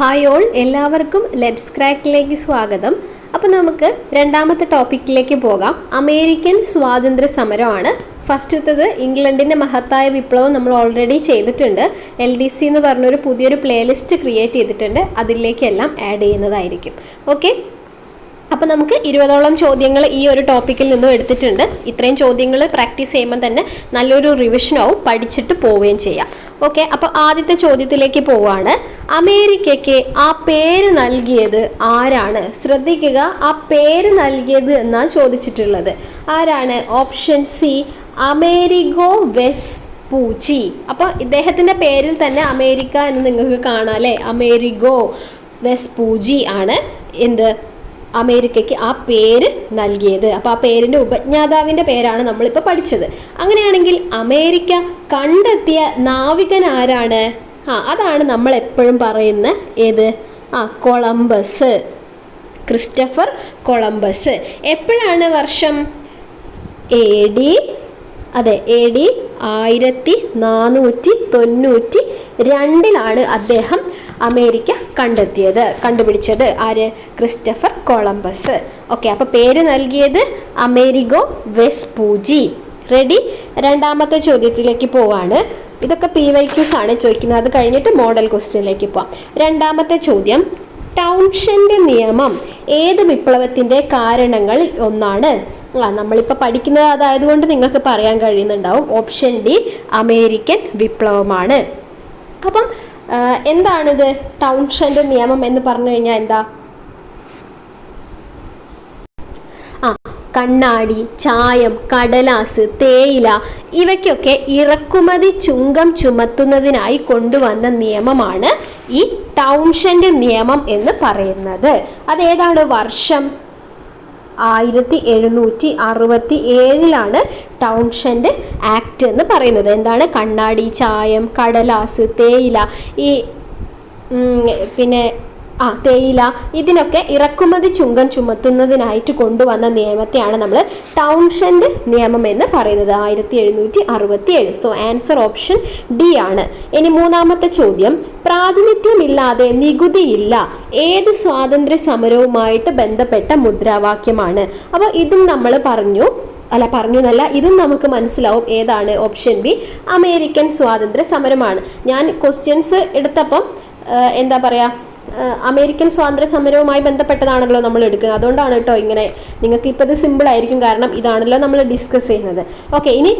Hi all എല്ലാവർക്കും let's ക്രാക്കിലേക്ക് സ്വാഗതം. അപ്പോൾ നമുക്ക് രണ്ടാമത്തെ ടോപ്പിക്കിലേക്ക് പോകാം. അമേരിക്കൻ സ്വാതന്ത്ര്യ സമരമാണ് ഫസ്റ്റത്തത് ഇംഗ്ലണ്ടിന്റെ മഹത്തായ വിപ്ലവം നമ്മൾ ഓൾറെഡി ചെയ്തിട്ടുണ്ട്. എൽ ഡി സി എന്ന് പറഞ്ഞൊരു പുതിയൊരു പ്ലേലിസ്റ്റ് ക്രിയേറ്റ് ചെയ്തിട്ടുണ്ട്. അതിലേക്കെല്ലാം ആഡ് ചെയ്യുന്നതായിരിക്കും. ഓക്കെ അപ്പോൾ നമുക്ക് ഇരുപതോളം ചോദ്യങ്ങൾ ഈ ഒരു ടോപ്പിക്കിൽ നിന്നും എടുത്തിട്ടുണ്ട്. ഇത്രയും ചോദ്യങ്ങൾ പ്രാക്ടീസ് ചെയ്യുമ്പോൾ തന്നെ നല്ലൊരു റിവിഷനാവും പഠിച്ചിട്ട് പോവുകയും ചെയ്യാം. ഓക്കെ അപ്പോൾ ആദ്യത്തെ ചോദ്യത്തിലേക്ക് പോവാണ്. അമേരിക്കയ്ക്ക് ആ പേര് നൽകിയത് ആരാണ്? ശ്രദ്ധിക്കുക ആ പേര് നൽകിയത് എന്നാണ് ചോദിച്ചിട്ടുള്ളത്. ആരാണ്? Option C Amerigo Vespucci അപ്പോൾ ഇദ്ദേഹത്തിന്റെ പേരിൽ തന്നെ അമേരിക്ക എന്ന് നിങ്ങൾക്ക് കാണാം അല്ലേ? അമേരിഗോ വെസ് പൂജി ആണ്. എന്ത്? അമേരിക്കയ്ക്ക് ആ പേര് നൽകിയത്. അപ്പോൾ ആ പേരിന്റെ ഉപജ്ഞാതാവിന്റെ പേരാണ് നമ്മളിപ്പോൾ പഠിച്ചത്. അങ്ങനെയാണെങ്കിൽ അമേരിക്ക കണ്ടെത്തിയ നാവികൻ ആരാണ്? ആ അതാണ് നമ്മൾ എപ്പോഴും പറയുന്ന ഏത്? ആ കൊളംബസ്. Christopher Columbus. എപ്പോഴാണ് വർഷം? എ ഡി അതെ എ ഡി ആയിരത്തി നാനൂറ്റി തൊണ്ണൂറ്റി രണ്ടിലാണ് അദ്ദേഹം അമേരിക്ക കണ്ടെത്തിയത് കണ്ടുപിടിച്ചത് ആര്? Christopher Columbus. ഓക്കെ അപ്പോൾ പേര് നൽകിയത് അമേരിഗോ വെസ്പൂജി. റെഡി? രണ്ടാമത്തെ ചോദ്യത്തിലേക്ക് പോവാണ്. ഇതൊക്കെ പി വൈ ക്യൂസ് ആണ് ചോദിക്കുന്നത്. അത് കഴിഞ്ഞിട്ട് മോഡൽ ക്വസ്റ്റ്യനിലേക്ക് പോവാം. രണ്ടാമത്തെ ചോദ്യം. ടൗൺഷന്റെ നിയമം ഏത് വിപ്ലവത്തിന്റെ കാരണങ്ങളിൽ ഒന്നാണ്? ആ നമ്മളിപ്പോൾ പഠിക്കുന്നത് അതായതുകൊണ്ട് നിങ്ങൾക്ക് പറയാൻ കഴിയുന്നുണ്ടാവും. ഓപ്ഷൻ ഡി അമേരിക്കൻ വിപ്ലവമാണ്. അപ്പം എന്താണിത് ടൗൺഷന്റെ നിയമം എന്ന് പറഞ്ഞു കഴിഞ്ഞാൽ എന്താ? ആ കണ്ണാടി ചായം കടലാസ് തേയില ഇവയ്ക്കൊക്കെ ഇറക്കുമതി ചുങ്കം ചുമത്തുന്നതിനായി കൊണ്ടുവന്ന നിയമമാണ് ഈ ടൗൺഷന്റെ നിയമം എന്ന് പറയുന്നത്. അതേതാണ് വർഷം? ആയിരത്തി എഴുന്നൂറ്റി അറുപത്തി ഏഴിലാണ് ടൗൺഷൻഡ് ആക്ട് എന്ന് പറയുന്നത്. എന്താണ്? കണ്ണാടി ചായം കടലാസ് തേയില ഈ പിന്നെ ആ തേയില ഇതിനൊക്കെ ഇറക്കുമതി ചുങ്കം ചുമത്തുന്നതിനായിട്ട് കൊണ്ടുവന്ന നിയമത്തെയാണ് നമ്മൾ ടൗൺഷൻഡ് നിയമം എന്ന് പറയുന്നത് ആയിരത്തി എഴുന്നൂറ്റി അറുപത്തി ഏഴ് സോ ആൻസർ ഓപ്ഷൻ ഡി ആണ്. ഇനി മൂന്നാമത്തെ ചോദ്യം. പ്രാതിനിധ്യമില്ലാതെ നികുതിയില്ല ഏത് സ്വാതന്ത്ര്യ സമരവുമായിട്ട് ബന്ധപ്പെട്ട മുദ്രാവാക്യമാണ്? അപ്പോൾ ഇതും നമ്മൾ പറഞ്ഞു അല്ല പറഞ്ഞു എന്നല്ല ഇതും നമുക്ക് മനസ്സിലാവും ഏതാണ് ഓപ്ഷൻ ബി അമേരിക്കൻ സ്വാതന്ത്ര്യ സമരമാണ് ഞാൻ ക്വസ്റ്റ്യൻസ് എടുത്തപ്പം എന്താ പറയുക അമേരിക്കൻ സ്വാതന്ത്ര്യ സമരവുമായി ബന്ധപ്പെട്ടതാണല്ലോ നമ്മൾ എടുക്കുന്നത്. അതുകൊണ്ടാണ് കേട്ടോ ഇങ്ങനെ നിങ്ങൾക്ക് ഇപ്പോൾ ഇത് സിമ്പിൾ ആയിരിക്കും. കാരണം ഇതാണല്ലോ നമ്മൾ ഡിസ്കസ് ചെയ്യുന്നത്. ഓക്കെ ഇനി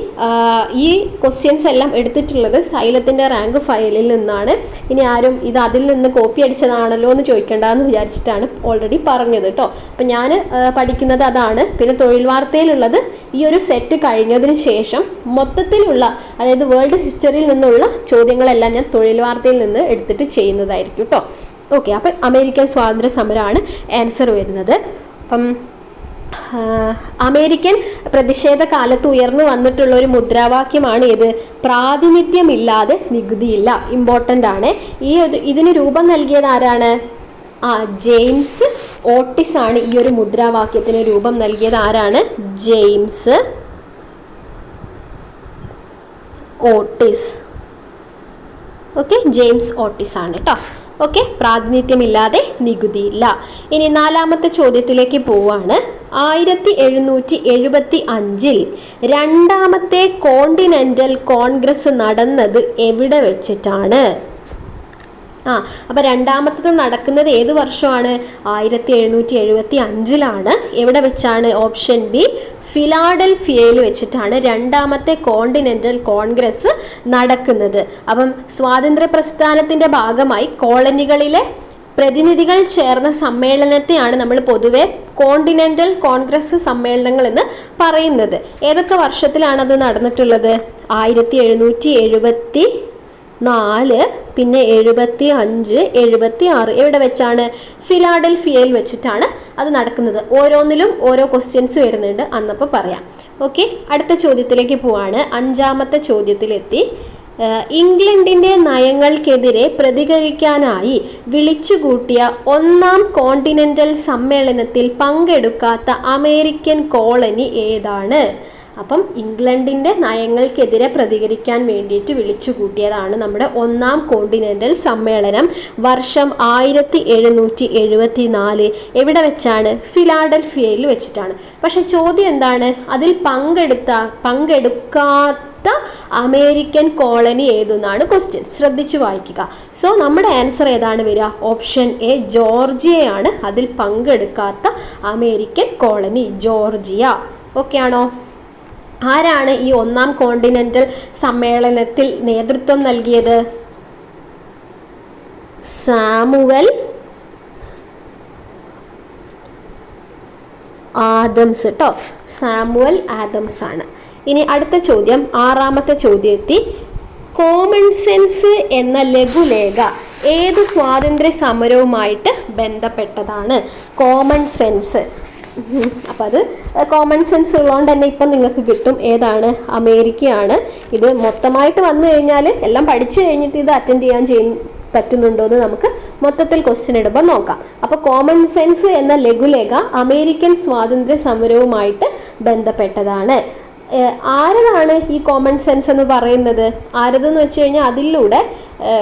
ഈ ക്വസ്റ്റ്യൻസ് എല്ലാം എടുത്തിട്ടുള്ളത് സൈലത്തിന്റെ റാങ്ക് ഫയലിൽ നിന്നാണ്. ഇനി ആരും ഇത് അതിൽ നിന്ന് കോപ്പി അടിച്ചതാണല്ലോ എന്ന് ചോദിക്കേണ്ടതെന്ന് വിചാരിച്ചിട്ടാണ് ഓൾറെഡി പറഞ്ഞത് കേട്ടോ. അപ്പം ഞാൻ പഠിക്കുന്നത് അതാണ്. പിന്നെ തൊഴിൽ വാർത്തയിലുള്ളത് ഈ ഒരു സെറ്റ് കഴിഞ്ഞതിന് ശേഷം മൊത്തത്തിലുള്ള അതായത് വേൾഡ് ഹിസ്റ്ററിയിൽ നിന്നുള്ള ചോദ്യങ്ങളെല്ലാം ഞാൻ തൊഴിൽ വാർത്തയിൽ നിന്ന് എടുത്തിട്ട് ചെയ്യുന്നതായിരിക്കും കേട്ടോ. ഓക്കെ അപ്പം അമേരിക്കൻ സ്വാതന്ത്ര്യ സമരമാണ് ആൻസർ വരുന്നത്. അപ്പം അമേരിക്കൻ പ്രതിഷേധ കാലത്ത് ഉയർന്നു വന്നിട്ടുള്ള ഒരു മുദ്രാവാക്യമാണ് ഇത് പ്രാതിനിധ്യമില്ലാതെ നികുതിയില്ല. ഇമ്പോർട്ടന്റ് ആണ്. ഈ ഇതിന് രൂപം നൽകിയത് ആരാണ്? ആ ജെയിംസ് ഓട്ടിസ് ആണ് ഈ ഒരു മുദ്രാവാക്യത്തിന് രൂപം നൽകിയത്. ആരാണ്? James Otis. Okay James Otis ആണ് കേട്ടോ ഓക്കെ പ്രാതിനിധ്യമില്ലാതെ നികുതിയില്ല. ഇനി നാലാമത്തെ ചോദ്യത്തിലേക്ക് പോവാണ്. ആയിരത്തി എഴുന്നൂറ്റി എഴുപത്തി അഞ്ചിൽ രണ്ടാമത്തെ കോണ്ടിനെന്റൽ കോൺഗ്രസ് നടന്നത് എവിടെ വെച്ചിട്ടാണ്? ആ അപ്പോൾ രണ്ടാമത്തത് നടക്കുന്നത് ഏത് വർഷമാണ്? ആയിരത്തി എഴുന്നൂറ്റി എഴുപത്തി അഞ്ചിലാണ് എവിടെ വെച്ചാണ്? ഓപ്ഷൻ ബി ഫിലാഡൽഫിയയിൽ വെച്ചിട്ടാണ് രണ്ടാമത്തെ കോണ്ടിനെന്റൽ കോൺഗ്രസ് നടക്കുന്നത്. അപ്പം സ്വാതന്ത്ര്യ പ്രസ്ഥാനത്തിന്റെ ഭാഗമായി കോളനികളിലെ പ്രതിനിധികൾ ചേർന്ന സമ്മേളനത്തെയാണ് നമ്മൾ പൊതുവെ കോണ്ടിനെന്റൽ കോൺഗ്രസ് സമ്മേളനങ്ങൾ എന്ന് പറയുന്നത്. ഏതൊക്കെ വർഷത്തിലാണ് അത് നടന്നിട്ടുള്ളത്? ആയിരത്തി എഴുന്നൂറ്റി എഴുപത്തി നാല് പിന്നെ എഴുപത്തി അഞ്ച് എഴുപത്തി ആറ് എവിടെ വെച്ചാണ്? ഫിലാഡൽഫിയയിൽ വെച്ചിട്ടാണ് അത് നടക്കുന്നത്. ഓരോന്നിലും ഓരോ ക്വസ്റ്റ്യൻസ് വരുന്നുണ്ട്. അന്നപ്പോൾ പറയാം. ഓക്കെ അടുത്ത ചോദ്യത്തിലേക്ക് പോവാണ്. അഞ്ചാമത്തെ ചോദ്യത്തിലെത്തി. ഇംഗ്ലണ്ടിന്റെ നയങ്ങൾക്കെതിരെ പ്രതികരിക്കാനായി വിളിച്ചുകൂട്ടിയ ഒന്നാം കോണ്ടിനെന്റൽ സമ്മേളനത്തിൽ പങ്കെടുക്കാത്ത അമേരിക്കൻ കോളനി ഏതാണ്? അപ്പം ഇംഗ്ലണ്ടിന്റെ നയങ്ങൾക്കെതിരെ പ്രതികരിക്കാൻ വേണ്ടിയിട്ട് വിളിച്ചു കൂട്ടിയതാണ് നമ്മുടെ ഒന്നാം കോണ്ടിനെന്റൽ സമ്മേളനം. വർഷം ആയിരത്തി എഴുന്നൂറ്റി എഴുപത്തി നാല് എവിടെ വെച്ചാണ്? ഫിലാഡൽഫിയയിൽ വെച്ചിട്ടാണ്. പക്ഷെ ചോദ്യം എന്താണ്? അതിൽ പങ്കെടുത്ത പങ്കെടുക്കാത്ത അമേരിക്കൻ കോളനി ഏതെന്നാണ് ക്വസ്റ്റ്യൻ ശ്രദ്ധിച്ചു വായിക്കുക. സോ നമ്മുടെ ആൻസർ ഏതാണ് വരിക? ഓപ്ഷൻ എ ജോർജിയയാണ്. അതിൽ പങ്കെടുക്കാത്ത അമേരിക്കൻ കോളനി ജോർജിയ. ഓക്കെ ആണോ? ആരാണ് ഈ ഒന്നാം കോണ്ടിനെന്റൽ സമ്മേളനത്തിൽ നേതൃത്വം നൽകിയത്? സാമുവൽ ആദംസ് കേട്ടോ സാമുവൽ ആദംസ് ആണ്. ഇനി അടുത്ത ചോദ്യം ആറാമത്തെ ചോദ്യം എത്തി കോമൺ സെൻസ് എന്ന ലഘുലേഖ ഏത് സ്വാതന്ത്ര്യ സമരവുമായിട്ട് ബന്ധപ്പെട്ടതാണ്? കോമൺ സെൻസ് അപ്പം അത് കോമൺ സെൻസ് ഉള്ളതുകൊണ്ട് തന്നെ ഇപ്പം നിങ്ങൾക്ക് കിട്ടും ഏതാണ് അമേരിക്കയാണ്. ഇത് മൊത്തമായിട്ട് വന്നു കഴിഞ്ഞാൽ എല്ലാം പഠിച്ചു കഴിഞ്ഞിട്ട് ഇത് അറ്റൻഡ് ചെയ്യാൻ ചെയ്യും പറ്റുന്നുണ്ടോ എന്ന് നമുക്ക് മൊത്തത്തിൽ ക്വസ്റ്റ്യൻ ഇടുമ്പോൾ നോക്കാം. അപ്പോൾ കോമൺ സെൻസ് എന്ന ലഘുലേഖ അമേരിക്കൻ സ്വാതന്ത്ര്യ സമരവുമായിട്ട് ബന്ധപ്പെട്ടതാണ്. ആരതാണ് ഈ കോമൺ സെൻസ് എന്ന് പറയുന്നത്? ആരതെന്ന് വെച്ച് കഴിഞ്ഞാൽ അതിലൂടെ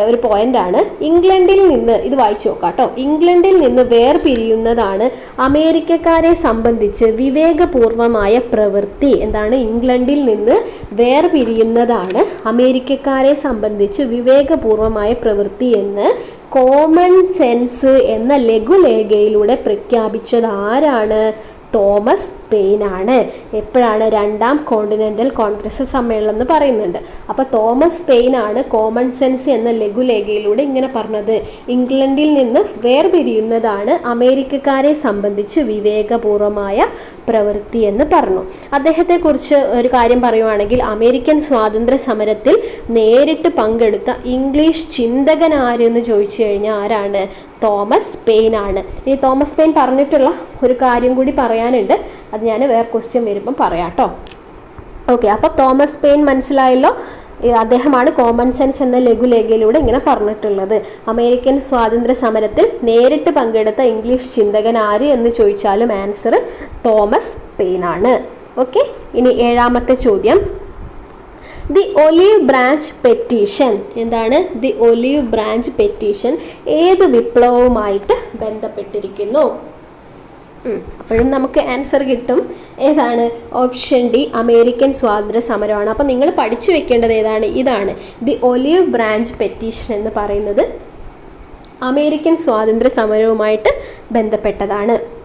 ഒരു പോയിന്റാണ് ഇംഗ്ലണ്ടിൽ നിന്ന് ഇത് വായിച്ചു നോക്കാം കേട്ടോ ഇംഗ്ലണ്ടിൽ നിന്ന് വേർപിരിയുന്നതാണ് അമേരിക്കക്കാരെ സംബന്ധിച്ച് വിവേകപൂർവമായ പ്രവൃത്തി. എന്താണ്? ഇംഗ്ലണ്ടിൽ നിന്ന് വേർപിരിയുന്നതാണ് അമേരിക്കക്കാരെ സംബന്ധിച്ച് വിവേകപൂർവമായ പ്രവൃത്തി എന്ന് കോമൺ സെൻസ് എന്ന ലഘുലേഖയിലൂടെ പ്രഖ്യാപിച്ചത് ആരാണ്? തോമസ് പെയിൻ ആണ് എപ്പോഴാണ് രണ്ടാം കോണ്ടിനെന്റൽ കോൺഗ്രസ് സമ്മേളനം എന്ന് പറയുന്നുണ്ട്. അപ്പോൾ തോമസ് പെയിൻ ആണ് കോമൺ സെൻസ് എന്ന ലഘുലേഖയിലൂടെ ഇങ്ങനെ പറഞ്ഞത്. ഇംഗ്ലണ്ടിൽ നിന്ന് വേർപിരിയുന്നതാണ് അമേരിക്കക്കാരെ സംബന്ധിച്ച് വിവേകപൂർവമായ പ്രവൃത്തി എന്ന് പറഞ്ഞു. അദ്ദേഹത്തെക്കുറിച്ച് ഒരു കാര്യം പറയുവാണെങ്കിൽ അമേരിക്കൻ സ്വാതന്ത്ര്യ സമരത്തിൽ നേരിട്ട് പങ്കെടുത്ത ഇംഗ്ലീഷ് ചിന്തകൻ ആരെന്ന് ചോദിച്ചു കഴിഞ്ഞാൽ ആരാണ്? തോമസ് പെയിൻ ആണ്. ഇനി തോമസ് പെയിൻ പറഞ്ഞിട്ടുള്ള ഒരു കാര്യം കൂടി പറയാനുണ്ട്. അത് ഞാൻ വേറെ ക്വസ്റ്റ്യൻ വരുമ്പം പറയാം കേട്ടോ ഓക്കെ അപ്പോൾ തോമസ് പെയിൻ മനസ്സിലായല്ലോ? അദ്ദേഹമാണ് കോമൺ സെൻസ് എന്ന ലഘുലേഖയിലൂടെ ഇങ്ങനെ പറഞ്ഞിട്ടുള്ളത്. അമേരിക്കൻ സ്വാതന്ത്ര്യ സമരത്തിൽ നേരിട്ട് പങ്കെടുത്ത ഇംഗ്ലീഷ് ചിന്തകൻ ആര് എന്ന് ചോദിച്ചാലും ആൻസർ തോമസ് പെയിൻ ആണ്. ഓക്കെ ഇനി ഏഴാമത്തെ ചോദ്യം. ദി ഒലീവ് ബ്രാഞ്ച് പെറ്റീഷൻ എന്താണ്? ദി ഒലീവ് ബ്രാഞ്ച് പെറ്റീഷൻ ഏത് വിപ്ലവവുമായിട്ട് ബന്ധപ്പെട്ടിരിക്കുന്നു. അപ്പോഴും നമുക്ക് ആൻസർ കിട്ടും. ഏതാണ്? ഓപ്ഷൻ ഡി അമേരിക്കൻ സ്വാതന്ത്ര്യ സമരമാണ് അപ്പം നിങ്ങൾ പഠിച്ചു വെക്കേണ്ടത് ഏതാണ്? ഇതാണ്. ദി ഒലീവ് ബ്രാഞ്ച് പെറ്റീഷൻ എന്ന് പറയുന്നത് അമേരിക്കൻ സ്വാതന്ത്ര്യ സമരവുമായിട്ട് ബന്ധപ്പെട്ടതാണ്.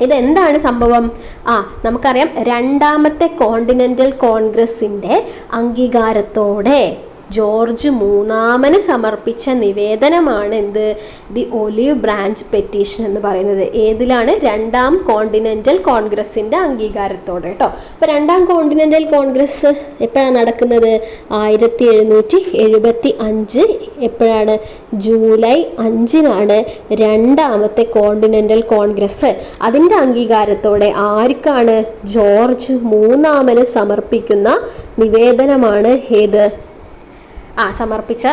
ഇതെന്താണ് സംഭവം? ആ നമുക്കറിയാം രണ്ടാമത്തെ കോണ്ടിനെന്റൽ കോൺഗ്രസിന്റെ അംഗീകാരത്തോടെ ജോർജ് മൂന്നാമന് സമർപ്പിച്ച നിവേദനമാണ് എന്ത് ദി ഒലിവ് ബ്രാഞ്ച് പെറ്റീഷൻ എന്ന് പറയുന്നത്. ഏതിലാണ്? രണ്ടാം കോണ്ടിനെന്റൽ കോൺഗ്രസിന്റെ അംഗീകാരത്തോടെ. കേട്ടോ. അപ്പോൾ രണ്ടാം കോണ്ടിനെന്റൽ കോൺഗ്രസ് എപ്പോഴാണ് നടക്കുന്നത്? ആയിരത്തി എഴുന്നൂറ്റി എഴുപത്തി അഞ്ച് എപ്പോഴാണ്? ജൂലൈ അഞ്ചിനാണ് രണ്ടാമത്തെ കോണ്ടിനെന്റൽ കോൺഗ്രസ് അതിന്റെ അംഗീകാരത്തോടെ ആർക്കാണ് ജോർജ് മൂന്നാമന് സമർപ്പിക്കുന്ന നിവേദനമാണ് ഏത്? ആ സമർപ്പിച്ച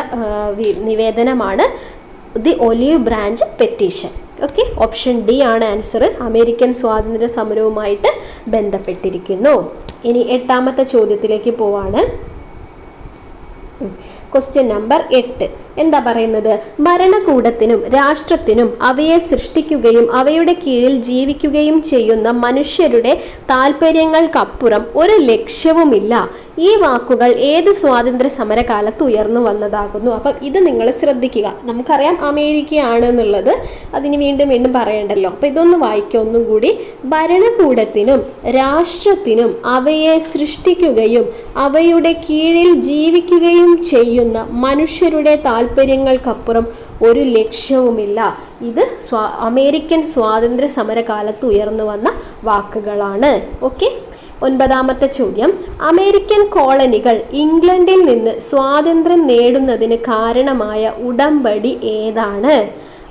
നിവേദനമാണ് the olive branch petition. Okay? Option D ആണ് ആൻസർ. അമേരിക്കൻ സ്വാതന്ത്ര്യ സമരവുമായിട്ട് ബന്ധപ്പെട്ടിരിക്കുന്നു. ഇനി എട്ടാമത്തെ ചോദ്യത്തിലേക്ക് പോവാണ്. ക്വസ്റ്റ്യൻ നമ്പർ എട്ട്. എന്താ പറയുന്നത്? ഭരണകൂടത്തിനും രാഷ്ട്രത്തിനും അവയെ സൃഷ്ടിക്കുകയും അവയുടെ കീഴിൽ ജീവിക്കുകയും ചെയ്യുന്ന മനുഷ്യരുടെ താല്പര്യങ്ങൾക്കപ്പുറം ഒരു ലക്ഷ്യവുമില്ല. ഈ വാക്കുകൾ ഏത് സ്വാതന്ത്ര്യ സമരകാലത്ത് ഉയർന്നു വന്നതാകുന്നു? അപ്പം ഇത് നിങ്ങൾ ശ്രദ്ധിക്കുക. നമുക്കറിയാം അമേരിക്കയാണ് എന്നുള്ളത്. അതിന് വീണ്ടും വീണ്ടും പറയണ്ടല്ലോ. അപ്പം ഇതൊന്ന് വായിക്കുക ഒന്നും കൂടി. ഭരണകൂടത്തിനും രാഷ്ട്രത്തിനും അവയെ സൃഷ്ടിക്കുകയും അവയുടെ കീഴിൽ ജീവിക്കുകയും ചെയ്യുന്ന മനുഷ്യരുടെ താല്പര്യങ്ങൾക്കപ്പുറം ഒരു ലക്ഷ്യവുമില്ല. ഇത് സ്വാ അമേരിക്കൻ സ്വാതന്ത്ര്യ സമരകാലത്ത് ഉയർന്നു വന്ന വാക്കുകളാണ്. ഓക്കെ? ഒൻപതാമത്തെ ചോദ്യം. അമേരിക്കൻ കോളനികൾ ഇംഗ്ലണ്ടിൽ നിന്ന് സ്വാതന്ത്ര്യം നേടുന്നതിന് കാരണമായ ഉടമ്പടി ഏതാണ്?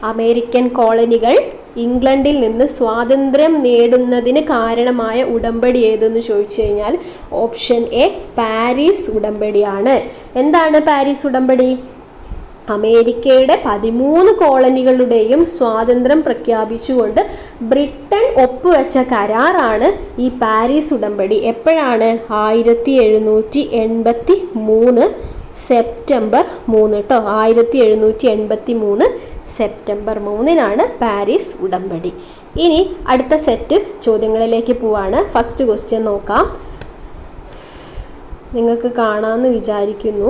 അമേരിക്കൻ കോളനികൾ ഇംഗ്ലണ്ടിൽ നിന്ന് സ്വാതന്ത്ര്യം നേടുന്നതിന് കാരണമായ ഉടമ്പടി ഏതെന്ന് ചോദിച്ചു കഴിഞ്ഞാൽ ഓപ്ഷൻ എ പാരീസ് ഉടമ്പടിയാണ്. എന്താണ് പാരീസ് ഉടമ്പടി? അമേരിക്കയുടെ പതിമൂന്ന് കോളനികളുടെയും സ്വാതന്ത്ര്യം പ്രഖ്യാപിച്ചുകൊണ്ട് ബ്രിട്ടൻ ഒപ്പുവെച്ച കരാറാണ് ഈ പാരീസ് ഉടമ്പടി. എപ്പോഴാണ്? ആയിരത്തി എഴുന്നൂറ്റി എൺപത്തി മൂന്ന് സെപ്റ്റംബർ മൂന്ന് കേട്ടോ ആയിരത്തി എഴുന്നൂറ്റി എൺപത്തി മൂന്ന് സെപ്റ്റംബർ മൂന്നിനാണ് പാരീസ് ഉടമ്പടി. ഇനി അടുത്ത സെറ്റ് ചോദ്യങ്ങളിലേക്ക് പോവാണ്. ഫസ്റ്റ് ക്വസ്റ്റ്യൻ നോക്കാം. നിങ്ങൾക്ക് കാണാമെന്ന് വിചാരിക്കുന്നു.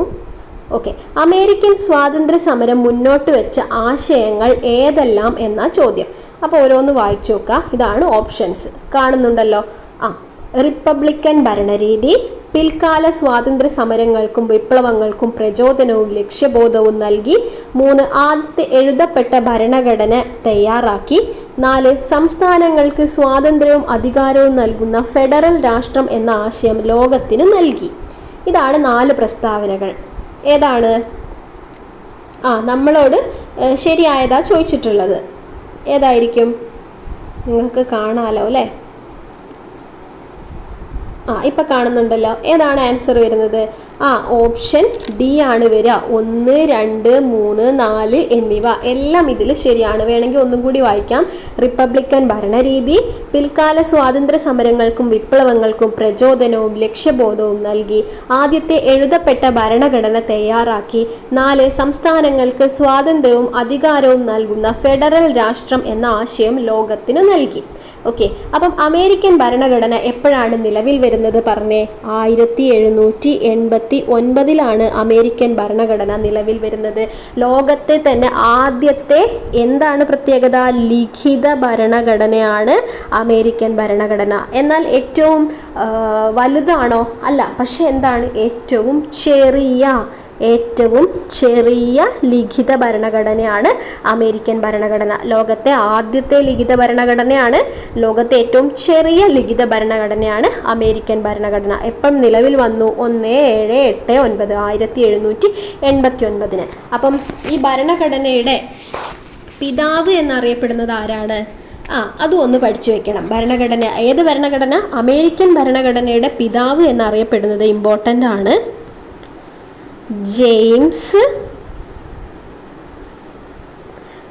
ഓക്കെ അമേരിക്കൻ സ്വാതന്ത്ര്യ സമരം മുന്നോട്ട് വെച്ച ആശയങ്ങൾ ഏതെല്ലാം എന്ന ചോദ്യം. അപ്പോൾ ഓരോന്ന് വായിച്ചു നോക്കുക ഇതാണ് ഓപ്ഷൻസ് കാണുന്നുണ്ടല്ലോ. ആ റിപ്പബ്ലിക്കൻ ഭരണരീതി പിൽക്കാല സ്വാതന്ത്ര്യ സമരങ്ങൾക്കും വിപ്ലവങ്ങൾക്കും പ്രചോദനവും ലക്ഷ്യബോധവും നൽകി മൂന്ന് ആദ്യത്തെ എഴുതപ്പെട്ട ഭരണഘടന തയ്യാറാക്കി. നാല് സംസ്ഥാനങ്ങൾക്ക് സ്വാതന്ത്ര്യവും അധികാരവും നൽകുന്ന ഫെഡറൽ രാഷ്ട്രം എന്ന ആശയം ലോകത്തിന് നൽകി. ഇതാണ് നാല് പ്രസ്താവനകൾ. ഏതാണ്? ആ നമ്മളോട് ശരിയായതാ ചോദിച്ചിട്ടുള്ളത്. ഏതായിരിക്കും? നിങ്ങൾക്ക് കാണാലോ അല്ലേ? ആ ഇപ്പം കാണുന്നുണ്ടല്ലോ. ഏതാണ് ആൻസർ വരുന്നത്? ആ ഓപ്ഷൻ ഡി ആണ് വരിക. ഒന്ന് രണ്ട് മൂന്ന് നാല് എന്നിവ. എല്ലാം ഇതിൽ ശരിയാണ്. വേണമെങ്കിൽ ഒന്നും കൂടി വായിക്കാം. റിപ്പബ്ലിക്കൻ ഭരണരീതി പിൽക്കാല സ്വാതന്ത്ര്യ സമരങ്ങൾക്കും വിപ്ലവങ്ങൾക്കും പ്രചോദനവും ലക്ഷ്യബോധവും നൽകി ആദ്യത്തെ എഴുതപ്പെട്ട ഭരണഘടന തയ്യാറാക്കി. നാല് സംസ്ഥാനങ്ങൾക്ക് സ്വാതന്ത്ര്യവും അധികാരവും നൽകുന്ന ഫെഡറൽ രാഷ്ട്രം എന്ന ആശയം ലോകത്തിന് നൽകി. ഓക്കെ അപ്പം അമേരിക്കൻ ഭരണഘടന എപ്പോഴാണ് നിലവിൽ വരുന്നത് പറഞ്ഞേ? ആയിരത്തി എഴുന്നൂറ്റി എൺപത്തി ഒൻപതിലാണ് അമേരിക്കൻ ഭരണഘടന നിലവിൽ വരുന്നത്. ലോകത്തെ തന്നെ ആദ്യത്തെ എന്താണ് പ്രത്യേകത? ലിഖിത ഭരണഘടനയാണ് അമേരിക്കൻ ഭരണഘടന. എന്നാൽ ഏറ്റവും വലുതാണോ? അല്ല പക്ഷെ എന്താണ് ഏറ്റവും ചെറിയ ഏറ്റവും ചെറിയ ലിഖിത ഭരണഘടനയാണ് അമേരിക്കൻ ഭരണഘടന. ലോകത്തെ ആദ്യത്തെ ലിഖിത ഭരണഘടനയാണ്. ലോകത്തെ ഏറ്റവും ചെറിയ ലിഖിത ഭരണഘടനയാണ് അമേരിക്കൻ ഭരണഘടന. എപ്പം നിലവിൽ വന്നു? ഒന്ന് ഏഴ് എട്ട് ഒൻപത് ആയിരത്തി എഴുന്നൂറ്റി എൺപത്തി ഒൻപതിന് അപ്പം ഈ ഭരണഘടനയുടെ പിതാവ് എന്നറിയപ്പെടുന്നത് ആരാണ്? ആ അതും ഒന്ന് പഠിച്ചു വെക്കണം. ഭരണഘടന ഏത് ഭരണഘടന? അമേരിക്കൻ ഭരണഘടനയുടെ പിതാവ് എന്നറിയപ്പെടുന്നത് ഇമ്പോർട്ടന്റ് ആണ്. James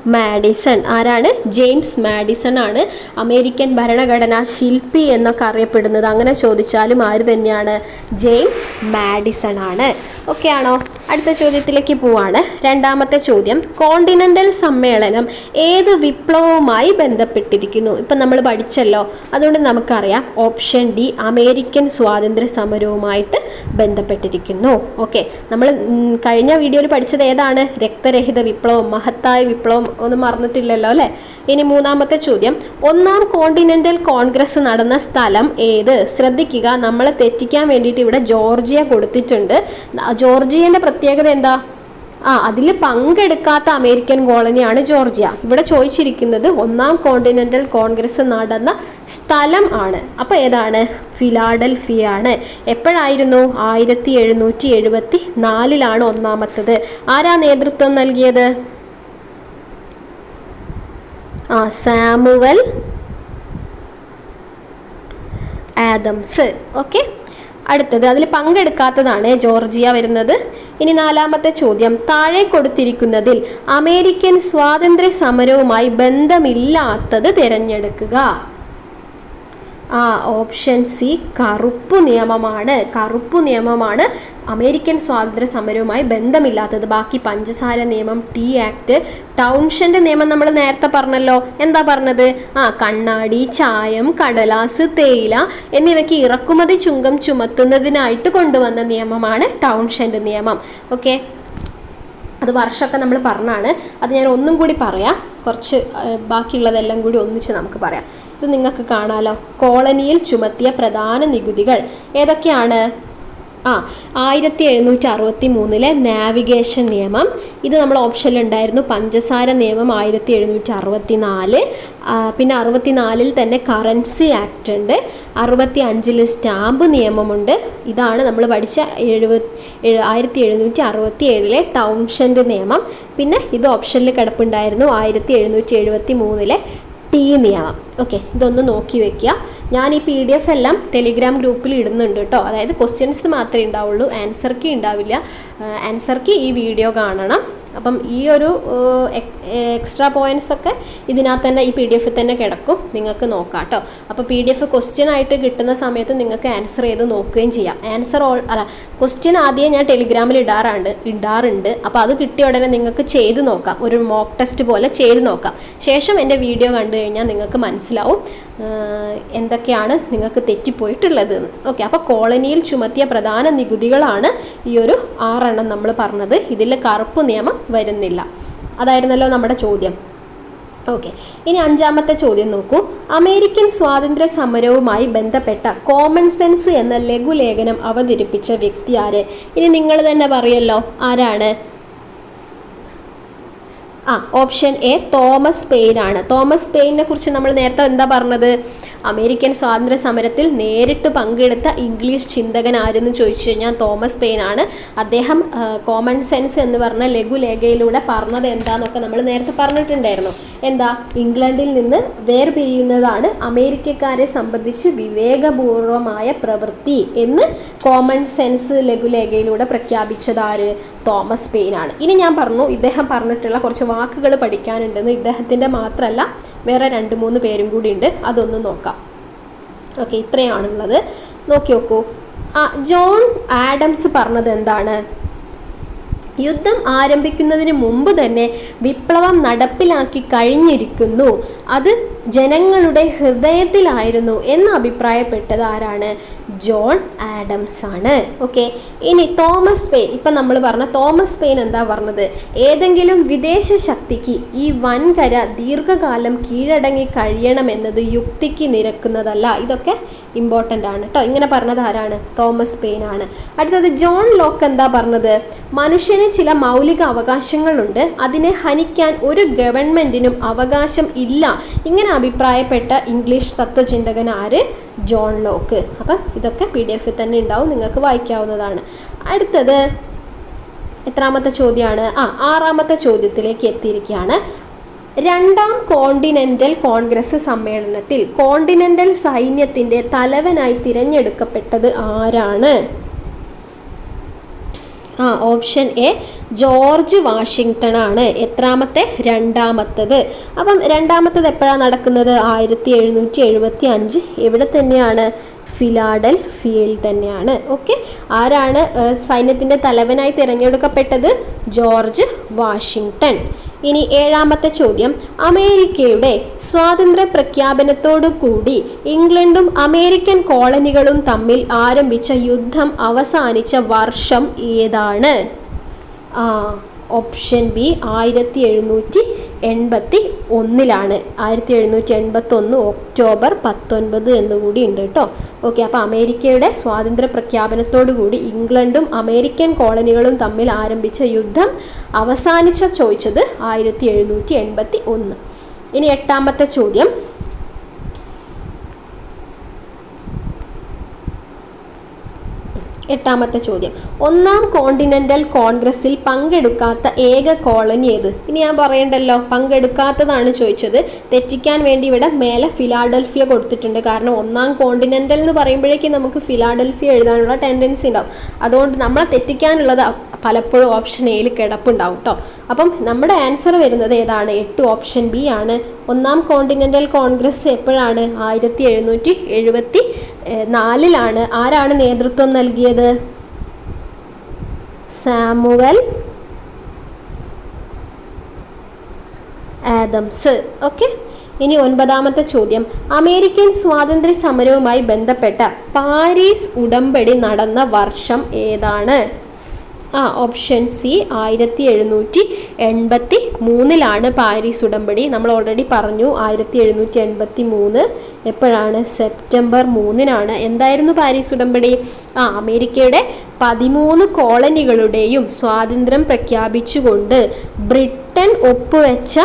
Madison. ആരാണ്? ജെയിംസ് മാഡിസൺ ആണ്. അമേരിക്കൻ ഭരണഘടനാ ശില്പി എന്നൊക്കെ അറിയപ്പെടുന്നത്. അങ്ങനെ ചോദിച്ചാലും ആര് തന്നെയാണ്? ജെയിംസ് മാഡിസൺ ആണ്. ഓക്കെ ആണോ? അടുത്ത ചോദ്യത്തിലേക്ക് പോവാണ്. രണ്ടാമത്തെ ചോദ്യം കോണ്ടിനെന്റൽ സമ്മേളനം ഏത് വിപ്ലവവുമായി ബന്ധപ്പെട്ടിരിക്കുന്നു? ഇപ്പം നമ്മൾ പഠിച്ചല്ലോ അതുകൊണ്ട് നമുക്കറിയാം ഓപ്ഷൻ ഡി അമേരിക്കൻ സ്വാതന്ത്ര്യ സമരവുമായിട്ട് ബന്ധപ്പെട്ടിരിക്കുന്നു. ഓക്കെ നമ്മൾ കഴിഞ്ഞ വീഡിയോയിൽ പഠിച്ചത് ഏതാണ്? രക്തരഹിത വിപ്ലവം മഹത്തായ വിപ്ലവം ഒന്നും മറന്നിട്ടില്ലല്ലോ അല്ലേ? ഇനി മൂന്നാമത്തെ ചോദ്യം ഒന്നാം കോണ്ടിനെന്റൽ കോൺഗ്രസ് നടന്ന സ്ഥലം ഏത്? ശ്രദ്ധിക്കുക നമ്മളെ തെറ്റിക്കാൻ വേണ്ടിയിട്ട് ഇവിടെ ജോർജിയ കൊടുത്തിട്ടുണ്ട്. ജോർജിയന്റെ പ്രത്യേകത എന്താ? ആ അതിൽ പങ്കെടുക്കാത്ത അമേരിക്കൻ കോളനിയാണ് ജോർജിയ. ഇവിടെ ചോദിച്ചിരിക്കുന്നത് ഒന്നാം കോണ്ടിനെന്റൽ കോൺഗ്രസ് നടന്ന സ്ഥലം ആണ്. അപ്പോൾ ഏതാണ്? ഫിലാഡൽഫിയ ആണ് എപ്പോഴായിരുന്നു? ആയിരത്തി എഴുന്നൂറ്റി എഴുപത്തി നാലിലാണ് ഒന്നാമത്തത്. ആരാ നേതൃത്വം നൽകിയത്? ആ സാമുവൽ ആദംസ്. ഓക്കെ. അടുത്തത്. അതിൽ പങ്കെടുക്കാത്തതാണ് ജോർജിയ വരുന്നത്. ഇനി നാലാമത്തെ ചോദ്യം. താഴെ കൊടുത്തിരിക്കുന്നതിൽ അമേരിക്കൻ സ്വാതന്ത്ര്യ സമരവുമായി ബന്ധമില്ലാത്തത് തിരഞ്ഞെടുക്കുക. ഓപ്ഷൻ സി കറുപ്പ് നിയമമാണ്. കറുപ്പ് നിയമമാണ് അമേരിക്കൻ സ്വാതന്ത്ര്യ സമരവുമായി ബന്ധമില്ലാത്തത്. ബാക്കി പഞ്ചസാര നിയമം ടീ ആക്ട് ടൗൺഷന്റെ നിയമം നമ്മൾ നേരത്തെ പറഞ്ഞല്ലോ. എന്താ പറഞ്ഞത്? ആ കണ്ണാടി ചായം കടലാസ് തേയില എന്നിവയ്ക്ക് ഇറക്കുമതി ചുങ്കം ചുമത്തുന്നതിനായിട്ട് കൊണ്ടുവന്ന നിയമമാണ് ടൗൺഷന്റെ നിയമം. ഓക്കെ അത് വർഷമൊക്കെ നമ്മൾ പറഞ്ഞാണ്. അത് ഞാൻ ഒന്നും കൂടി പറയാം. കുറച്ച് ആ, ബാക്കിയുള്ളതെല്ലാം കൂടി ഒന്നിച്ച് നമുക്ക് പറയാം. ഇത് നിങ്ങൾക്ക് കാണാലോ. കോളനിയിൽ ചുമത്തിയ പ്രധാന നികുതികൾ ഏതൊക്കെയാണ്? ആ ആയിരത്തി എഴുന്നൂറ്റി അറുപത്തി മൂന്നിലെ നാവിഗേഷൻ നിയമം. ഇത് നമ്മൾ ഓപ്ഷനിൽ ഉണ്ടായിരുന്നു. പഞ്ചസാര നിയമം ആയിരത്തി എഴുന്നൂറ്റി അറുപത്തി നാല് പിന്നെ അറുപത്തി നാലിൽ തന്നെ കറൻസി ആക്ട് ഉണ്ട്. അറുപത്തി അഞ്ചിൽ സ്റ്റാമ്പ് നിയമമുണ്ട്. ഇതാണ് നമ്മൾ പഠിച്ച എഴുപത് ആയിരത്തി എഴുന്നൂറ്റി അറുപത്തി ഏഴിലെ ടൗൺഷന്റെ നിയമം. പിന്നെ ഇത് ഓപ്ഷനിൽ കിടപ്പുണ്ടായിരുന്നു. ആയിരത്തി എഴുന്നൂറ്റി എഴുപത്തി മൂന്നിലെ നിയമം ഓക്കെ ഇതൊന്ന് നോക്കി വെക്കുക. ഞാൻ ഈ പി ഡി എഫ് എല്ലാം ടെലിഗ്രാം ഗ്രൂപ്പിൽ ഇടുന്നുണ്ട് കേട്ടോ അതായത് ക്വസ്റ്റ്യൻസ് മാത്രമേ ഉണ്ടാവുള്ളൂ. ആൻസർ കീ ഉണ്ടാവില്ല. ആൻസർ കീ ഈ വീഡിയോ കാണണം. അപ്പം ഈ ഒരു എക്സ്ട്രാ പോയിന്റ്സ് ഒക്കെ ഇതിനകത്ത് തന്നെ ഈ പി ഡി എഫിൽ തന്നെ കിടക്കും. നിങ്ങൾക്ക് നോക്കാം കേട്ടോ. അപ്പോൾ പി ഡി എഫ് ക്വസ്റ്റ്യൻ ആയിട്ട് കിട്ടുന്ന സമയത്ത് നിങ്ങൾക്ക് ആൻസർ ചെയ്ത് നോക്കുകയും ചെയ്യാം. ആൻസർ ഓൾ അല്ല ക്വസ്റ്റ്യൻ ആദ്യം ഞാൻ ടെലിഗ്രാമിൽ ഇടാറുണ്ട് ഇടാറുണ്ട്. അപ്പോൾ അത് കിട്ടിയ ഉടനെ നിങ്ങൾക്ക് ചെയ്ത് നോക്കാം. ഒരു മോക്ക് ടെസ്റ്റ് പോലെ ചെയ്ത് നോക്കാം. ശേഷം എന്റെ വീഡിയോ കണ്ടു കഴിഞ്ഞാൽ നിങ്ങൾക്ക് മനസ്സിലാവും. എന്തൊക്കെയാണ് നിങ്ങൾക്ക് തെറ്റിപ്പോയിട്ടുള്ളത് എന്ന് ഓക്കെ അപ്പോൾ കോളനിയിൽ ചുമത്തിയ പ്രധാന നികുതികളാണ് ഈ ഒരു ആറെണ്ണം നമ്മൾ പറഞ്ഞത്. ഇതിൽ കറുപ്പ് നിയമം വരുന്നില്ല. അതായിരുന്നല്ലോ നമ്മുടെ ചോദ്യം. ഓക്കെ ഇനി അഞ്ചാമത്തെ ചോദ്യം നോക്കൂ. അമേരിക്കൻ സ്വാതന്ത്ര്യ സമരവുമായി ബന്ധപ്പെട്ട കോമൺ സെൻസ് എന്ന ലഘുലേഖനം അവതരിപ്പിച്ച വ്യക്തി ആര്? ഇനി നിങ്ങൾ തന്നെ പറയല്ലോ ആരാണ്? ആ ഓപ്ഷൻ എ തോമസ് പെയിൻ ആണ്. തോമസ് പെയിനെ കുറിച്ച് നമ്മൾ നേരത്തെ എന്താ പറഞ്ഞത്? അമേരിക്കൻ സ്വാതന്ത്ര്യ സമരത്തിൽ നേരിട്ട് പങ്കെടുത്ത ഇംഗ്ലീഷ് ചിന്തകൻ ആരെന്ന് ചോദിച്ചു കഴിഞ്ഞാൽ തോമസ് പെയിൻ ആണ്. അദ്ദേഹം കോമൺ സെൻസ് എന്ന് പറഞ്ഞ ലഘുലേഖയിലൂടെ പറഞ്ഞത് എന്താന്നൊക്കെ നമ്മൾ നേരത്തെ പറഞ്ഞിട്ടുണ്ടായിരുന്നു. എന്താ? ഇംഗ്ലണ്ടിൽ നിന്ന് വേർപിരിയുന്നതാണ് അമേരിക്കക്കാരെ സംബന്ധിച്ച് വിവേകപൂർവമായ പ്രവൃത്തി എന്ന് കോമൺ സെൻസ് ലഘുലേഖയിലൂടെ പ്രഖ്യാപിച്ചതാര് തോമസ് പെയിൻ ആണ്. ഇനി ഞാൻ പറഞ്ഞു ഇദ്ദേഹം പറഞ്ഞിട്ടുള്ള കുറച്ച് വാക്കുകൾ പഠിക്കാനുണ്ടെന്ന് ഇദ്ദേഹത്തിന്റെ മാത്രമല്ല വേറെ രണ്ട് മൂന്ന് പേരും കൂടി ഉണ്ട്. അതൊന്ന് നോക്കാം. ഓക്കെ ഇത്രയാണുള്ളത്. നോക്കി നോക്കൂ. ജോൺ ആഡംസ് പറഞ്ഞത് എന്താണ്? യുദ്ധം ആരംഭിക്കുന്നതിന് മുമ്പ് തന്നെ വിപ്ലവം നടപ്പിലാക്കി കഴിഞ്ഞിരിക്കുന്നു. അത് ജനങ്ങളുടെ ഹൃദയത്തിലായിരുന്നു എന്ന് അഭിപ്രായപ്പെട്ടത് ആരാണ്? ജോൺ ആഡംസ് ആണ്. ഓക്കെ? ഇനി തോമസ് പെയിൻ. ഇപ്പം നമ്മൾ പറഞ്ഞ തോമസ് പെയിൻ എന്താ പറഞ്ഞത്? ഏതെങ്കിലും വിദേശ ശക്തിക്ക് ഈ വൻകര ദീർഘകാലം കീഴടങ്ങി കഴിയണം കഴിയണമെന്നത് യുക്തിക്ക് നിരക്കുന്നതല്ല. ഇതൊക്കെ ഇമ്പോർട്ടന്റ് ആണ് കേട്ടോ ഇങ്ങനെ പറഞ്ഞത് ആരാണ്? തോമസ് പെയിൻ ആണ്. അടുത്തത് ജോൺ ലോക്ക് എന്താ പറഞ്ഞത്? മനുഷ്യന് ചില മൗലിക അവകാശങ്ങളുണ്ട്. അതിനെ ഹനിക്കാൻ ഒരു ഗവൺമെന്റിനും അവകാശം ഇല്ല. ഇങ്ങനെ അഭിപ്രായപ്പെട്ട ഇംഗ്ലീഷ് തത്വചിന്തകൻ ആര്? John Locke. അപ്പം ഇതൊക്കെ പി ഡി എഫിൽ തന്നെ ഉണ്ടാവും നിങ്ങൾക്ക് വായിക്കാവുന്നതാണ്. അടുത്തത് എത്രാമത്തെ ചോദ്യമാണ്? ആ ആറാമത്തെ ചോദ്യത്തിലേക്ക് എത്തിയിരിക്കുകയാണ്. രണ്ടാം കോണ്ടിനെന്റൽ കോൺഗ്രസ് സമ്മേളനത്തിൽ കോണ്ടിനെന്റൽ സൈന്യത്തിന്റെ തലവനായി തിരഞ്ഞെടുക്കപ്പെട്ടത് ആരാണ്? ആ ഓപ്ഷൻ എ ജോർജ് വാഷിങ്ടൺ ആണ് എത്രാമത്തെ? രണ്ടാമത്തത്. അപ്പം രണ്ടാമത്തത് എപ്പോഴാണ് നടക്കുന്നത്? ആയിരത്തി എഴുന്നൂറ്റി എഴുപത്തി അഞ്ച് എവിടെ തന്നെയാണ്? ഫിലാഡൽഫിയയിൽ തന്നെയാണ്. ഓക്കെ ആരാണ് സൈന്യത്തിന്റെ തലവനായി തിരഞ്ഞെടുക്കപ്പെട്ടത്? George Washington. ഇനി ഏഴാമത്തെ ചോദ്യം. അമേരിക്കയുടെ സ്വാതന്ത്ര്യ പ്രഖ്യാപനത്തോടു കൂടി ഇംഗ്ലണ്ടും അമേരിക്കൻ കോളനികളും തമ്മിൽ ആരംഭിച്ച യുദ്ധം അവസാനിച്ച വർഷം ഏതാണ്? ഓപ്ഷൻ ബി ആയിരത്തി എഴുന്നൂറ്റി എൺപത്തി ഒന്നിലാണ് ആയിരത്തി എഴുന്നൂറ്റി എൺപത്തി ഒന്ന് ഒക്ടോബർ പത്തൊൻപത് എന്നുകൂടി ഉണ്ട് കേട്ടോ. ഓക്കെ അപ്പോൾ അമേരിക്കയുടെ സ്വാതന്ത്ര്യ പ്രഖ്യാപനത്തോടു കൂടി ഇംഗ്ലണ്ടും അമേരിക്കൻ കോളനികളും തമ്മിൽ ആരംഭിച്ച യുദ്ധം അവസാനിച്ച ചോദിച്ചത് ആയിരത്തി എഴുന്നൂറ്റി എൺപത്തി ഒന്ന് ഇനി എട്ടാമത്തെ ചോദ്യം. എട്ടാമത്തെ ചോദ്യം. ഒന്നാം കോണ്ടിനെന്റൽ കോൺഗ്രസിൽ പങ്കെടുക്കാത്ത ഏക കോളനി ഏത്? ഇനി ഞാൻ പറയണ്ടല്ലോ പങ്കെടുക്കാത്തതാണ് ചോദിച്ചത്. തെറ്റിക്കാൻ വേണ്ടി ഇവിടെ മേലെ ഫിലാഡൽഫിയ കൊടുത്തിട്ടുണ്ട്. കാരണം ഒന്നാം കോണ്ടിനെന്റൽ എന്ന് പറയുമ്പോഴേക്കും നമുക്ക് ഫിലാഡൽഫിയ എഴുതാനുള്ള ടെൻഡൻസി ഉണ്ടാവും. അതുകൊണ്ട് നമ്മളെ തെറ്റിക്കാനുള്ളത് പലപ്പോഴും ഓപ്ഷൻ എയിൽ കിടപ്പുണ്ടാവും കേട്ടോ അപ്പം നമ്മുടെ ആൻസർ വരുന്നത് ഏതാണ്? എട്ട് ഓപ്ഷൻ ബി ആണ്. ഒന്നാം കോണ്ടിനെന്റൽ കോൺഗ്രസ് എപ്പോഴാണ്? ആയിരത്തി എഴുന്നൂറ്റി എഴുപത്തി നാലിലാണ്. ആരാണ് നേതൃത്വം നൽകിയത്? Samuel Adams. ഓക്കെ. ഇനി ഒൻപതാമത്തെ ചോദ്യം. അമേരിക്കൻ സ്വാതന്ത്ര്യ സമരവുമായി ബന്ധപ്പെട്ട പാരീസ് ഉടമ്പടി നടന്ന വർഷം ഏതാണ്? ആ ഓപ്ഷൻ സി ആയിരത്തി എഴുന്നൂറ്റി എൺപത്തി മൂന്നിലാണ് പാരീസ് ഉടമ്പടി. നമ്മൾ ഓൾറെഡി പറഞ്ഞു ആയിരത്തി എഴുന്നൂറ്റി എൺപത്തി മൂന്ന് എപ്പോഴാണ്? സെപ്റ്റംബർ മൂന്നിനാണ്. എന്തായിരുന്നു പാരീസ് ഉടമ്പടി? ആ അമേരിക്കയുടെ പതിമൂന്ന് കോളനികളുടെയും സ്വാതന്ത്ര്യം പ്രഖ്യാപിച്ചുകൊണ്ട് ബ്രിട്ടൻ ഒപ്പുവെച്ച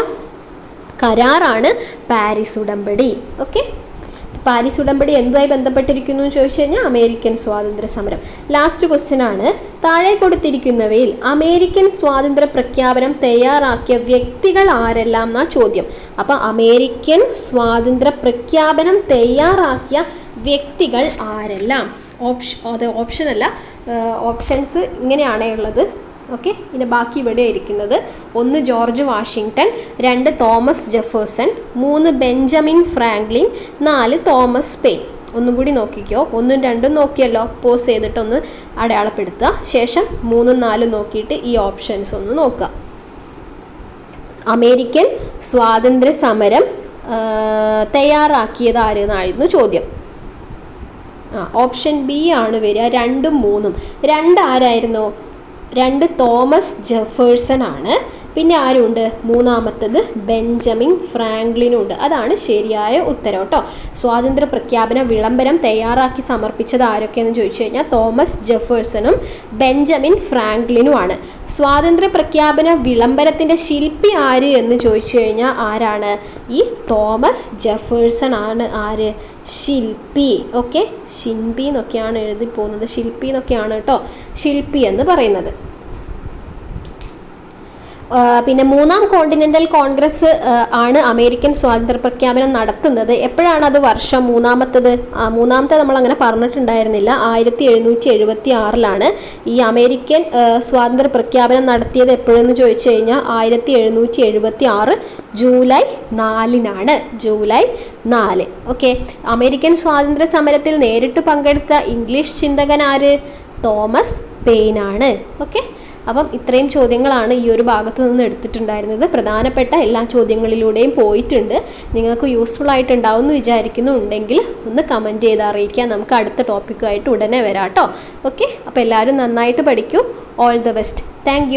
കരാറാണ് പാരീസ് ഉടമ്പടി. ഓക്കെ പാരീസ് ഉടമ്പടി എന്തുമായി ബന്ധപ്പെട്ടിരിക്കുന്നു എന്ന് ചോദിച്ചു കഴിഞ്ഞാൽ അമേരിക്കൻ സ്വാതന്ത്ര്യ സമരം. ലാസ്റ്റ് ക്വസ്റ്റ്യൻ ആണ്. താഴെ കൊടുത്തിരിക്കുന്നവയിൽ അമേരിക്കൻ സ്വാതന്ത്ര്യ പ്രഖ്യാപനം തയ്യാറാക്കിയ വ്യക്തികൾ ആരെല്ലാം എന്നാ ചോദ്യം. അപ്പൊ അമേരിക്കൻ സ്വാതന്ത്ര്യ പ്രഖ്യാപനം തയ്യാറാക്കിയ വ്യക്തികൾ ആരെല്ലാം? ഓപ്ഷൻ അല്ല. ഓപ്ഷൻസ് ഇങ്ങനെയാണേ ഉള്ളത്. ഓക്കെ പിന്നെ ബാക്കി ഇവിടെ ഇരിക്കുന്നത് ഒന്ന് ജോർജ് വാഷിങ്ടൺ രണ്ട് തോമസ് ജെഫേഴ്സൺ മൂന്ന് ബെഞ്ചമിൻ ഫ്രാങ്ക്ലിൻ നാല് തോമസ് പെയിൻ. ഒന്നും കൂടി നോക്കിക്കോ. ഒന്നും രണ്ടും നോക്കിയല്ലോ. പോസ് ചെയ്തിട്ടൊന്ന് അടയാളപ്പെടുത്തുക. ശേഷം മൂന്നും നാലും നോക്കിയിട്ട് ഈ ഓപ്ഷൻസ് ഒന്ന് നോക്കുക. അമേരിക്കൻ സ്വാതന്ത്ര്യ സമരം തയ്യാറാക്കിയത് ആരെന്നായിരുന്നു ചോദ്യം. ആ ഓപ്ഷൻ ബി ആണ് വരിക. രണ്ടും മൂന്നും. രണ്ട് ആരായിരുന്നു രണ്ട് തോമസ് ജെഫേഴ്സൺ ആണ്. പിന്നെ ആരുണ്ട്? മൂന്നാമത്തത് ബെഞ്ചമിൻ ഫ്രാങ്ക്ലിനുണ്ട്. അതാണ് ശരിയായ ഉത്തരം കേട്ടോ. സ്വാതന്ത്ര്യ പ്രഖ്യാപന വിളംബരം തയ്യാറാക്കി സമർപ്പിച്ചത് ആരൊക്കെയെന്ന് ചോദിച്ചു കഴിഞ്ഞാൽ തോമസ് ജെഫേഴ്സണും ബെഞ്ചമിൻ ഫ്രാങ്ക്ലിനുമാണ്. സ്വാതന്ത്ര്യ പ്രഖ്യാപന വിളംബരത്തിന്റെ ശില്പി ആര് എന്ന് ചോദിച്ചു കഴിഞ്ഞാൽ ആരാണ്? ഈ തോമസ് ജെഫേഴ്സൺ ആണ്. ആര്? ശില്പി. ഓക്കെ? ശില്പി എന്നൊക്കെയാണ് എഴുതി പോകുന്നത്. ശില്പി എന്നൊക്കെയാണ് കേട്ടോ ശില്പി എന്ന് പറയുന്നത്. പിന്നെ മൂന്നാം കോണ്ടിനെന്റൽ കോൺഗ്രസ് ആണ് അമേരിക്കൻ സ്വാതന്ത്ര്യ പ്രഖ്യാപനം നടത്തുന്നത്. എപ്പോഴാണ് അത് വർഷം മൂന്നാമത്തത്? മൂന്നാമത്തെ നമ്മൾ അങ്ങനെ പറഞ്ഞിട്ടുണ്ടായിരുന്നില്ല. ആയിരത്തി എഴുന്നൂറ്റി എഴുപത്തി ആറിലാണ് ഈ അമേരിക്കൻ സ്വാതന്ത്ര്യ പ്രഖ്യാപനം നടത്തിയത് എപ്പോഴെന്ന് ചോദിച്ചു കഴിഞ്ഞാൽ ആയിരത്തി എഴുന്നൂറ്റി എഴുപത്തി ആറ് ജൂലൈ നാലിനാണ്. ജൂലൈ നാല്. ഓക്കെ. അമേരിക്കൻ സ്വാതന്ത്ര്യ സമരത്തിൽ നേരിട്ട് പങ്കെടുത്ത ഇംഗ്ലീഷ് ചിന്തകൻ ആര്? തോമസ് പെയിനാണ്. ഓക്കെ. അപ്പം ഇത്രയും ചോദ്യങ്ങളാണ് ഈ ഒരു ഭാഗത്തു നിന്ന് എടുത്തിട്ടുണ്ടായിരുന്നത്. പ്രധാനപ്പെട്ട എല്ലാ ചോദ്യങ്ങളിലൂടെയും പോയിട്ടുണ്ട്. നിങ്ങൾക്ക് യൂസ്ഫുൾ ആയിട്ടുണ്ടാവും എന്ന് വിചാരിക്കുന്നുണ്ടെങ്കിൽ ഒന്ന് കമന്റ് ചെയ്ത് അറിയിക്കുക നമുക്ക് അടുത്ത ടോപ്പിക്കുമായിട്ട് ഉടനെ വരാം കേട്ടോ. ഓക്കെ അപ്പോൾ എല്ലാവരും നന്നായിട്ട് പഠിക്കൂ. All the best thank